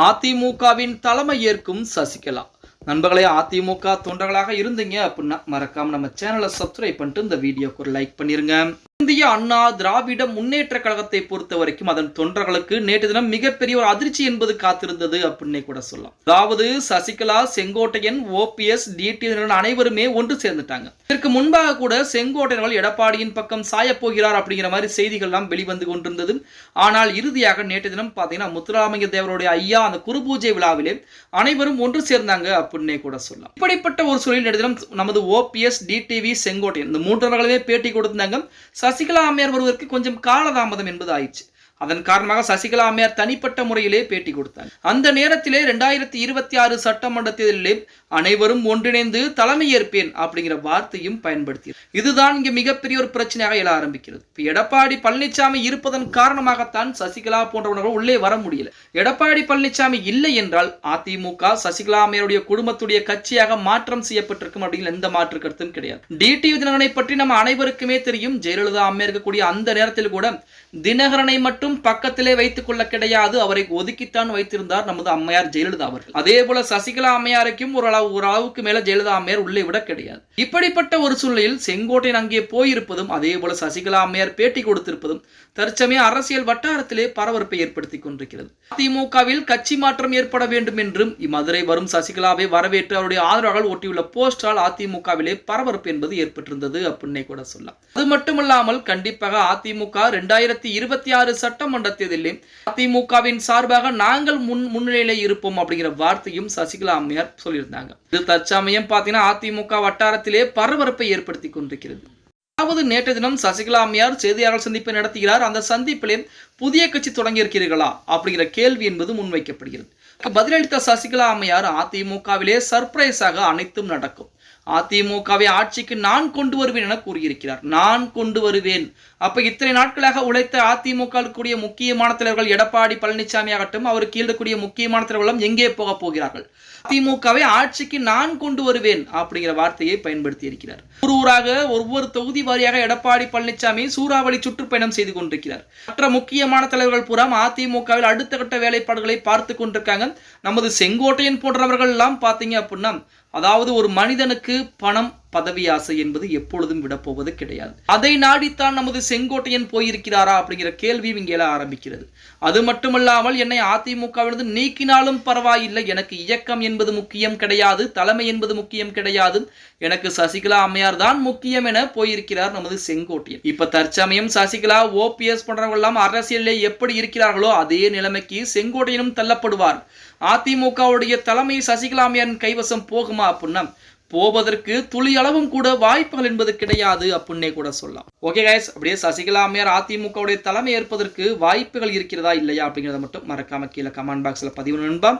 அதிமுகவின் தலைமை ஏற்கும் சசிகலா. நண்பர்களே அதிமுக தொண்டர்களாக இருந்தீங்க அப்படின்னா மறக்காம நம்ம சேனலை சப்ஸ்கிரைப் பண்ணிட்டு இந்த வீடியோக்கு ஒரு லைக் பண்ணிருங்க. இந்திய அண்ணா திராவிட முன்னேற்ற கழகத்தை பொறுத்த வரைக்கும் அதன் தொண்டர்களுக்கு நேற்று தினம் மிகப்பெரிய ஒரு அதிர்ச்சி என்பது காத்திருந்தது அப்படின்னே கூட சொல்லலாம். அதாவது சசிகலா செங்கோட்டையன் ஓபிஎஸ் டிடி அனைவருமே ஒன்று சேர்ந்துட்டாங்க. இதற்கு முன்பாக கூட செங்கோட்டையன் எடப்பாடியின் பக்கம் சாயப்போகிறார் அப்படிங்கிற மாதிரி செய்திகள்லாம் வெளிவந்து கொண்டிருந்தது. ஆனால் இறுதியாக நேற்று தினம் பார்த்தீங்கன்னா முத்துராமைய தேவருடைய ஐயா அந்த குரு பூஜை விழாவிலே அனைவரும் ஒன்று சேர்ந்தாங்க அப்படின்னே கூட சொல்லலாம். இப்படிப்பட்ட ஒரு சூழலில் நேற்று தினம் நமது ஓபிஎஸ் டிடிவி செங்கோட்டையன் இந்த மூன்றவர்களுமே பேட்டி கொடுத்தாங்க சசிகலா அம்மையார் வருவதற்கு கொஞ்சம் காலதாமதம் என்பது ஆயிடுச்சு அதன் காரணமாக சசிகலா அம்மையார் தனிப்பட்ட முறையிலே பேட்டி கொடுத்தார். அந்த நேரத்திலே ரெண்டாயிரத்தி இருபத்தி ஆறு சட்டமன்ற தேர்தலில் அனைவரும் ஒன்றிணைந்து தலைமை ஏற்பேன் அப்படிங்கிற வார்த்தையும் பயன்படுத்தி இதுதான் இங்கு மிகப்பெரிய ஒரு பிரச்சனையாக எழ ஆரம்பிக்கிறது. இப்போ எடப்பாடி பழனிசாமி இருப்பதன் காரணமாகத்தான் சசிகலா போன்றவர்கள் உள்ளே வர முடியல. எடப்பாடி பழனிசாமி இல்லை என்றால் அதிமுக சசிகலா அம்மையாருடைய குடும்பத்துடைய கட்சியாக மாற்றம் செய்யப்பட்டிருக்கும் அப்படிங்கிற எந்த மாற்று கருத்தும் கிடையாது. டிடி தினகரனை பற்றி நம்ம அனைவருக்குமே தெரியும். ஜெயலலிதா அம்மையா இருக்கக்கூடிய அந்த நேரத்தில் கூட தினகரனை மட்டும் பக்கத்திலே வைத்துக் கொள்ள கிடையாது. அவரை ஒதுக்கித்தான் வைத்திருந்தார் நமது அம்மையார் ஜெயலலிதா அவர்கள். அதே போல சசிகலா அம்மையாருக்கும் ஒரு அளவு ஒரு அளவுக்கு மேல ஜெயலலிதா அம்மையார் உள்ளே விட கிடையாது. இப்படிப்பட்ட ஒரு சூழ்நிலையில் செங்கோட்டையன் அங்கே போயிருப்பதும் அதே போல சசிகலா அம்மையார் பேட்டி கொடுத்திருப்பதும் தற்சமய அரசியல் வட்டாரத்திலே பரபரப்பை ஏற்படுத்தி கொண்டிருக்கிறது. அதிமுகவில் கட்சி மாற்றம் ஏற்பட வேண்டும் என்றும் இம்மதுரை வரும் சசிகலாவை வரவேற்று அவருடைய ஆதரவாளர்கள் ஒட்டியுள்ள போஸ்டால் அதிமுகவிலே பரபரப்பு என்பது ஏற்பட்டிருந்தது அப்படின்னே கூட சொல்லலாம். அது மட்டுமல்லாமல் கண்டிப்பாக அதிமுக ரெண்டாயிரத்தி இருபத்தி ஆறு சட்டமன்ற தேர்தலில் அதிமுகவின் சார்பாக நாங்கள் முன் முன்னிலையில இருப்போம் அப்படிங்கிற வார்த்தையும் சசிகலா அம்மையார் சொல்லியிருந்தாங்க. இது தற்சமயம் பார்த்தீங்கன்னா அதிமுக வட்டாரத்திலே பரபரப்பை ஏற்படுத்தி கொண்டிருக்கிறது. அதாவது நேற்று தினம் சசிகலா அம்மையார் செய்தியாளர் சந்திப்பை நடத்துகிறார். அந்த சந்திப்பிலே புதிய கட்சி தொடங்கியிருக்கிறீர்களா அப்படிங்கிற கேள்வி என்பது முன்வைக்கப்படுகிறது. பதிலளித்த சசிகலா அம்மையார் அதிமுகவிலே சர்ப்ரைஸாக அனைத்தும் நடக்கும். அதிமுகவை ஆட்சிக்கு நான் கொண்டு வருவேன் என கூறியிருக்கிறார். நான் கொண்டு வருவேன். அப்ப இத்தனை நாட்களாக உழைத்த அதிமுக கூடிய முக்கியமான தலைவர்கள் எடப்பாடி பழனிசாமி ஆகட்டும் அவருக்கு கீழக்கூடிய முக்கியமான தலைவர்களும் எங்கே போக போகிறார்கள்? அதிமுகவை ஆட்சிக்கு நான் கொண்டு வருவேன் அப்படிங்கிற வார்த்தையை பயன்படுத்தி இருக்கிறார் ஒரு ஊராக ஒவ்வொரு தொகுதி வாரியாக எடப்பாடி பழனிசாமி சூறாவளி சுற்றுப்பயணம் செய்து கொண்டிருக்கிறார். மற்ற முக்கியமான தலைவர்கள் புறம் அதிமுகவில் அடுத்த கட்ட வேலைப்பாடுகளை பார்த்து கொண்டிருக்காங்க. நமது செங்கோட்டையன் போன்றவர்கள் எல்லாம் பார்த்தீங்க அப்படின்னா அதாவது ஒரு மனிதனுக்கு பணம் பதவி ஆசை என்பது எப்பொழுதும் விடப்போவது கிடையாது. அதை நாடித்தான் நமது செங்கோட்டையன் போயிருக்கிறாரா அப்படிங்கிற கேள்வியும் இங்கே ஆரம்பிக்கிறது. அது மட்டுமல்லாமல் என்னை அதிமுகவிலிருந்து நீக்கினாலும் பரவாயில்லை. எனக்கு இயக்கம் என்பது முக்கியம் கிடையாது. தலைமை என்பது முக்கியம் கிடையாது. எனக்கு சசிகலா அம்மையார் தான் முக்கியம் என போயிருக்கிறார் நமது செங்கோட்டையன். இப்ப தற்சமயம் சசிகலா ஓபிஎஸ் போன்றவர்கள் எல்லாம் எப்படி இருக்கிறார்களோ அதே நிலைமைக்கு செங்கோட்டையனும் தள்ளப்படுவார். அதிமுகவுடைய தலைமை சசிகலா அம்மையாரின் கைவசம் போகுமா அப்படின்னா போவதற்கு துளி அளவும் கூட வாய்ப்புகள் என்பது கிடையாது அப்படின்னே கூட சொல்லலாம். ஓகே கைஸ் அப்படியே சசிகலா அம்மையார் அதிமுகவுடைய தலைமை ஏற்பதற்கு வாய்ப்புகள் இருக்கிறதா இல்லையா அப்படிங்கிறத மட்டும் மறக்காம கீழே கமெண்ட் பாக்ஸ்ல பதிவு நண்பா.